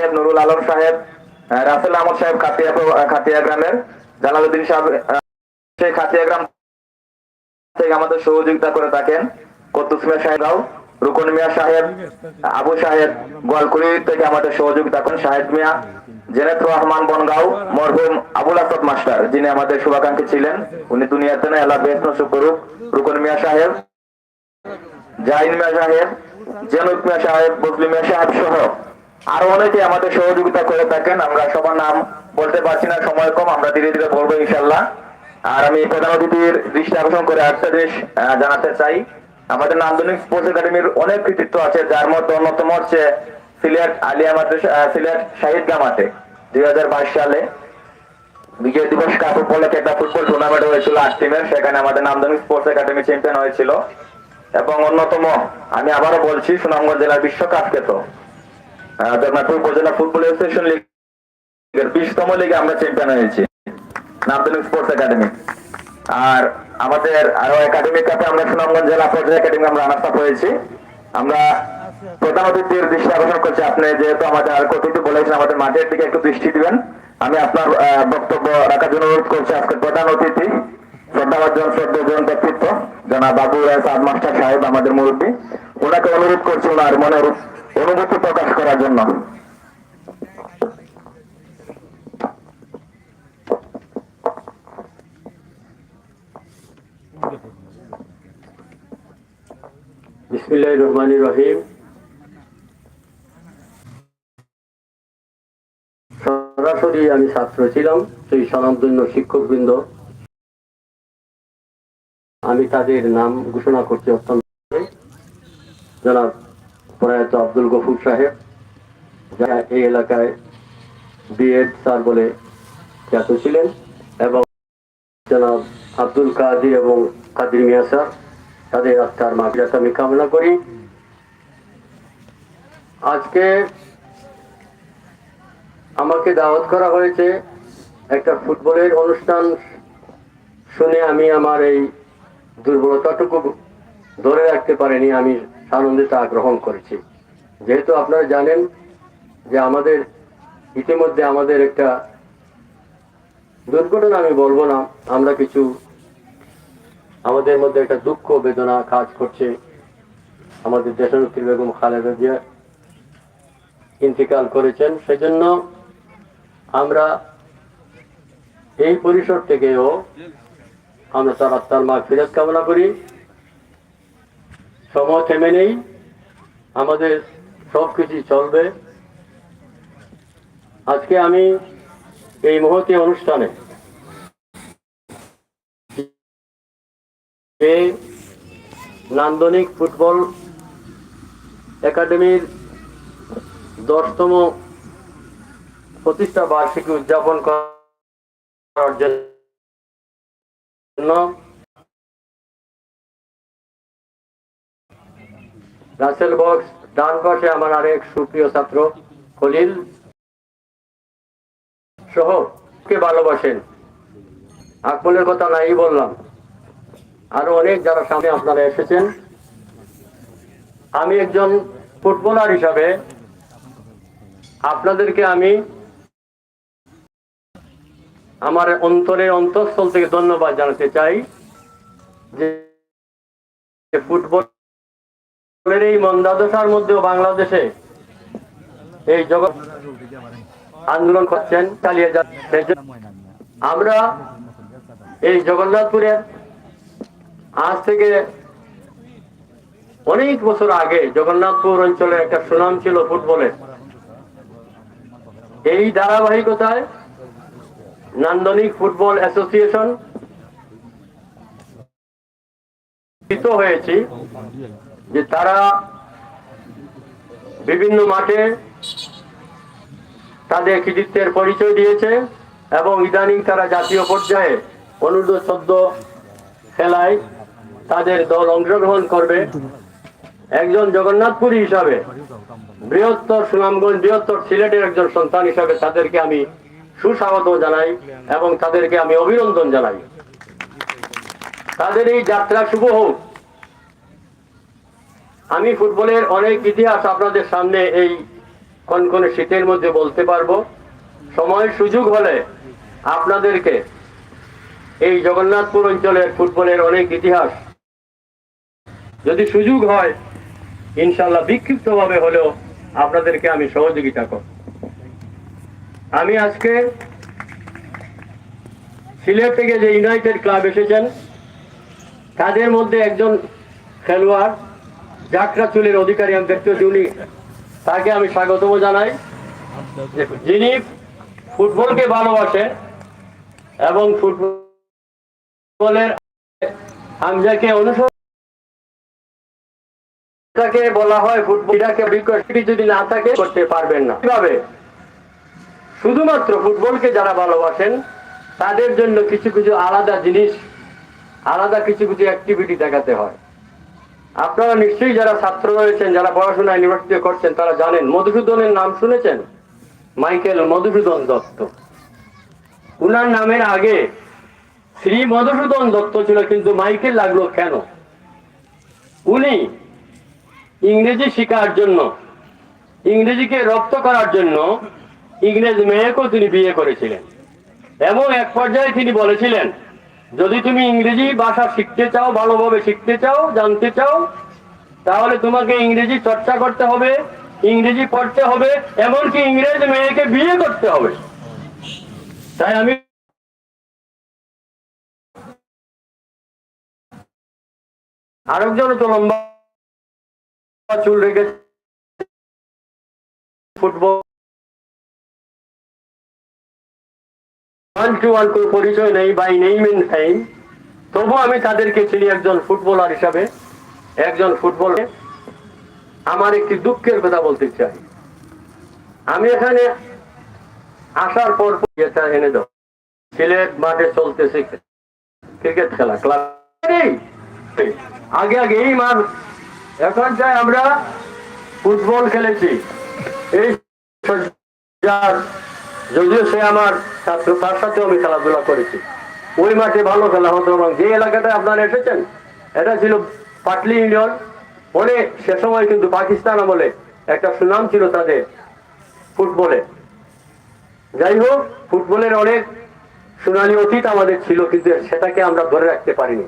সাহেব নুরুল আলম সাহেব রাসেল আহমদ সাহেব খাতিয়া খাতিয়া গ্রামের। জালালউদ্দিন সাহেব সেই খাতিয়া গ্রাম থেকে আমাদের সহযোগিতা করে থাকেন। কদ্দুস মিয়া সাহেবরাও রুকন মিয়া সাহেব, আবু সাহেব গোয়ালকুড়ি থেকে আমাদের সহযোগিতা করেন। শাহেদ মিয়া জেনেত রহমান বনগাঁও, মরহুম আবুল আসাদ মাস্টার, যিনি আমাদের শুভাকাঙ্ক্ষী ছিলেন। উনি দুনিয়াতে না এলা বেশ করুক। রুকন মিয়া সাহেব জাহিন মিয়া সাহেব জেনুক মিয়া সাহেব বজলি মিয়া সাহেব সহ আরও অনেকে আমাদের সহযোগিতা করে থাকেন। আমরা সবার নাম বলতে পারছি না, সময় কম, আমরা ধীরে ধীরে বলব ইনশাল্লাহ আর আমি প্রধান অতিথির দৃষ্টি আকর্ষণ করে একটা জিনিস জানাতে চাই। আমাদের নান্দনিক স্পোর্টস একাডেমির অনেক কৃতিত্ব আছে, যার মধ্যে অন্যতম হচ্ছে সিলেট আলিয়া মাদ্রাসা সিলেট শাহিদ গামাতে দুই সালে। বিজয় দিবস কাপ উপলক্ষে একটা ফুটবল টুর্নামেন্ট হয়েছিল আট টিমের সেখানে আমাদের নামদানি স্পোর্টস একাডেমি চ্যাম্পিয়ন হয়েছিল। এবং অন্যতম, আমি আবারও বলছি, সুনামগঞ্জ জেলার বিশ্বকাপ খেত উপজেলা ফুটবল অ্যাসোসিয়েশন বিশতম আমরা চ্যাম্পিয়ন হয়েছি স্পোর্টস একাডেমি আর আমাদের আরও কাপে আমরা সুনামগঞ্জ জেলা পর্যায়ে একাডেমি আমরা হয়েছি। আমরা প্রধান অতিথির দৃষ্টি আকর্ষণ করছি। আপনি যেহেতু আমাদের আর অতিথি বলেছেন, আমাদের মাঠের দিকে একটু দৃষ্টি দিবেন। আমি আপনার বক্তব্য রাখার জন্য অনুরোধ করছি। আজকে প্রধান অতিথি, শ্রদ্ধাভাজন শ্রদ্ধাজন ব্যক্তিত্ব, জনাব বাবু রায় সাহেব, আমাদের মুরব্বী। ওনাকে অনুরোধ করছি, ওনার মনের অনুভূতি প্রকাশ করার জন্য। বিসমিল্লাহ রহমান রহিম। সরাসরি আমি ছাত্র ছিলাম, সেই স্বনামধন্য শিক্ষকবৃন্দ। আমি তাদের নাম ঘোষণা করছি অত্যন্ত। জনাব প্রয়াত আব্দুল গফুর সাহেব, যারা এই এলাকায় বিএড স্যার বলে খ্যাত ছিলেন এবং জনাব আব্দুল কাদি এবং কাদির মিয়া স্যার, তাদের আত্মার মাগরাত আমি কামনা করি। আজকে আমাকে দাওয়াত করা হয়েছে একটা ফুটবলের অনুষ্ঠান শুনে আমি আমার এই দুর্বলতাটুকু ধরে রাখতে পারিনি। আমি আনন্দে তা গ্রহণ করেছি। যেহেতু আপনারা জানেন যে আমাদের ইতিমধ্যে আমাদের একটা দুর্ঘটনা, আমি বলব না, আমরা কিছু আমাদের মধ্যে একটা দুঃখ, বেদনা কাজ করছে। আমাদের দেশনেত্রী বেগম খালেদা জিয়া ইন্তিকাল করেছেন। সেজন্য আমরা এই পরিসর থেকেও আমরা তার আত্মার মা ফিরাত কামনা করি। সময় থেমে নেই। আমাদের সব কিছু চলবে। আজকে আমি এই মুহূর্তে অনুষ্ঠানে নান্দনিক ফুটবল একাডেমির দশতম প্রতিষ্ঠা বার্ষিকী উদযাপন করার জন্য রাসেল বক্স ডান পাশে আমার আরেক সুপ্রিয় ছাত্র, খলিল সহ কে ভালোবাসেন? আকবলের কথা নাই বললাম। আরও অনেক যারা সামনে আপনারা এসেছেন। আমি একজন ফুটবলার হিসাবে আপনাদেরকে আমি আমার অন্তরের অন্তঃস্থল থেকে ধন্যবাদ জানাতে চাই যে এই মন্দাদশার মধ্যেও বাংলাদেশে এই জগৎ আন্দোলন করছেন, চালিয়ে যাচ্ছেন। আমরা এই জগন্নাথপুরের আজ থেকে অনেক বছর আগে জগন্নাথপুর অঞ্চলে একটা সুনাম ছিল ফুটবলের এই ধারাবাহিকতায় নান্দনিক ফুটবল অ্যাসোসিয়েশন হয়েছি। যে তারা বিভিন্ন মাঠে তাদের কৃতিত্বের পরিচয় দিয়েছে এবং ইদানিং তারা জাতীয় পর্যায়ে অনুর্ধ চোদ্দ খেলায় তাদের দল অংশগ্রহণ করবে। একজন জগন্নাথপুরী হিসাবে, বৃহত্তর সুনামগঞ্জ, বৃহত্তর সিলেটের একজন সন্তান হিসাবে তাদেরকে আমি সুস্বাগত জানাই এবং তাদেরকে আমি অভিনন্দন জানাই। তাদের এই যাত্রা শুভ হোক। আমি ফুটবলের অনেক ইতিহাস আপনাদের সামনে এই কনকনে শীতের মধ্যে বলতে পারব। সময় সুযোগ হলে আপনাদেরকে এই জগন্নাথপুর অঞ্চলের ফুটবলের অনেক ইতিহাস যদি সুযোগ হয় ইনশাল্লাহ বিক্ষিপ্ত ভাবে হলেও আপনাদেরকে আমি সহযোগিতা করব। আমি আজকে সিলেট থেকে যে ইউনাইটেড ক্লাব এসেছেন, তাদের মধ্যে একজন খেলোয়াড় যাত্রা চুলের অধিকারী আমি দেখতে উনি। তাকে আমি স্বাগতম জানাই। যিনি ফুটবলকে ভালোবাসেন এবং ফুটবলের হামজাকে অনুসরণ তাকে বলা হয় ফুটবল এটাকে বিকশিত। যদি না থাকে, করতে পারবেন না। কীভাবে? শুধুমাত্র ফুটবলকে যারা ভালোবাসেন, তাদের জন্য কিছু কিছু আলাদা জিনিস, আলাদা কিছু কিছু অ্যাক্টিভিটি দেখাতে হয়। আপনারা নিশ্চয়ই যারা ছাত্র রয়েছেন, যারা পড়াশোনা ইউনিভার্সিটি করছেন, তারা জানেন, মধুসূদনের নাম শুনেছেন? মাইকেল মধুসূদন দত্ত। উনার নামের আগে শ্রী মধুসূদন দত্ত ছিল, কিন্তু মাইকেল লাগল কেন? উনি ইংরেজি শেখার জন্য, ইংরেজিকে রপ্ত করার জন্য ইংরেজ মেয়েকেও তিনি বিয়ে করেছিলেন। এবং এক পর্যায়ে তিনি বলেছিলেন যদি তুমি ইংরেজি ভাষা শিখতে চাও, ভালোভাবে শিখতে চাও, জানতে চাও, তাহলে তোমাকে ইংরেজি চর্চা করতে হবে, ইংরেজি পড়তে হবে, এমনকি ইংরেজ মেয়েকে বিয়ে করতে হবে। তাই আমি আরেকজন তো লম্বা চুল রেখে ফুটবল ওয়ান টু ওয়ান কোনো পরিচয় নেই বাই নেইম ইন ফাইম তবু আমি তাদেরকে চিনি একজন ফুটবলার হিসাবে, একজন ফুটবল আমার একটি দুঃখের কথা বলতে চাই। আমি এখানে আসার পর এনে দাও। সিলেট মাঠে চলতেছে ক্রিকেট খেলা, ক্লাব আগে আগে এই মাঠ, এখন চাই আমরা ফুটবল খেলেছি। এই যদিও সে আমার ছাত্র, তার সাথেও আমি খেলাধুলা করেছি। ওই মাঠে ভালো খেলা হতো এবং যে এলাকাটায় আপনারা এসেছেন, এটা ছিল পাটলি ইউনিয়ন। পরে সে সময় কিন্তু পাকিস্তান আমলে একটা সুনাম ছিল তাদের ফুটবলে। যাই হোক, ফুটবলের অনেক সোনালী অতীত আমাদের ছিল, কিন্তু সেটাকে আমরা ধরে রাখতে পারিনি।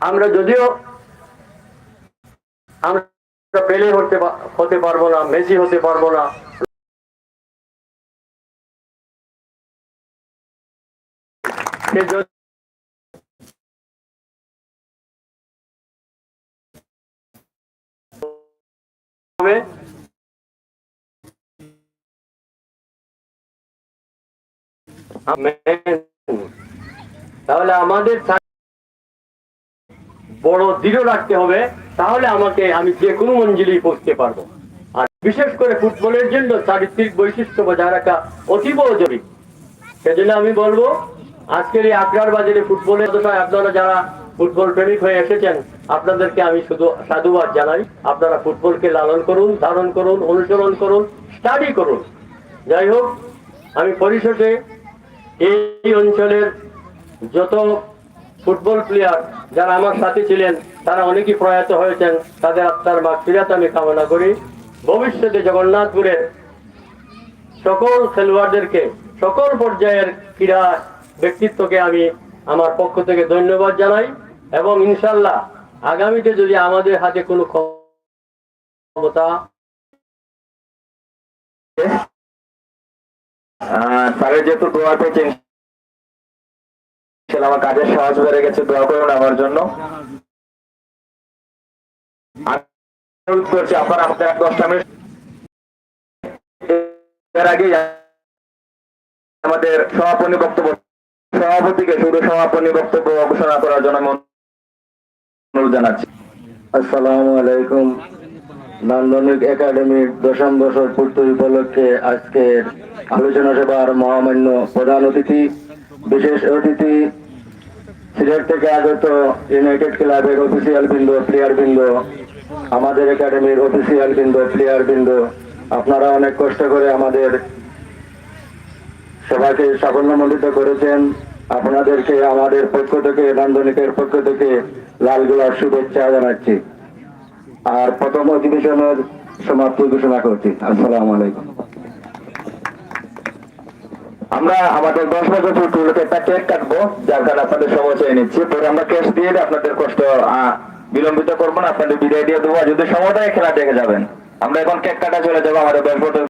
আমরা যদিও আমরা পেলে হতে হতে পারব না, মেসি হতে পারব না তাহলে আমাদের বড় দৃঢ় রাখতে হবে। তাহলে আমাকে আমি যে কোনো মঞ্জিলি পৌঁছতে পারব। আর বিশেষ করে ফুটবলের জন্য চারিত্রিক বৈশিষ্ট্য বজায় রাখা অতীব জরুরি। সেজন্য আমি বলব আজকের এই আগ্রার বাজারে ফুটবলের আপনারা যারা ফুটবল প্রেমিক হয়ে এসেছেন, আপনাদেরকে আমি শুধু সাধুবাদ জানাই। আপনারা ফুটবলকে লালন করুন, ধারণ করুন, অনুসরণ করুন স্টাডি করুন। যাই হোক, আমি পরিশেষে এই অঞ্চলের যত ফুটবল প্লেয়ার যারা আমার সাথে ছিলেন, তারা অনেকেই প্রয়াত হয়েছেন, তাদের আত্মার বা ফিরাত আমি কামনা করি। ভবিষ্যতে জগন্নাথপুরের সকল খেলোয়াড়দেরকে, সকল পর্যায়ের ক্রীড়া ব্যক্তিত্বকে আমি আমার পক্ষ থেকে ধন্যবাদ জানাই এবং ইনশাল্লাহ আগামীতে যদি আমাদের হাতে কোনো ক্ষমতা স্যারের যেহেতু দোয়া পেয়েছেন আমার কাজের সাহস বেড়ে গেছে, দোয়া করুন আমার জন্য। করছি আপনারা এক দশটা মিনিট। এর আগে আমাদের সমাপনী বক্তব্য সভাপতিকে সমাপনী বক্তব্য ঘোষণা করার জন্য অনুরোধ জানাচ্ছি। আলাইকুম। নান্দনিক একাডেমির দশম বছর পূর্তি উপলক্ষে আজকের আলোচনা সভার মহামান্য প্রধান অতিথি, বিশেষ অতিথি, সিলেট থেকে আগত ইউনাইটেড ক্লাবের অফিসিয়াল বৃন্দ, প্লেয়ার বৃন্দ, আমাদের একাডেমির অফিসিয়াল বৃন্দ, প্লেয়ার বৃন্দ, আপনারা অনেক কষ্ট করে আমাদের সবাইকে সাফল্যমণ্ডিত করেছেন। আপনাদেরকে, আমাদের পক্ষ থেকে, নান্দনিকের পক্ষ থেকে লাল গোলাপ শুভেচ্ছা জানাচ্ছি। আর প্রথম অধিবেশনের সমাপ্তি ঘোষণা করছি। আসসালামু আলাইকুম। আমরা আমাদের দশ বছর পুরুষকে একটা কেক কাটবো, যার কারণে আপনাদের সময় চেয়ে নিচ্ছি। পরে আমরা ক্যাশ দিয়ে আপনাদের কষ্ট বিলম্বিত করব না, আপনাদের বিদায় দিয়ে দেবো। যদি সময় থাকে খেলা দেখে যাবেন। আমরা এখন কেক কাটা চলে যাব, আমাদের দশ বছর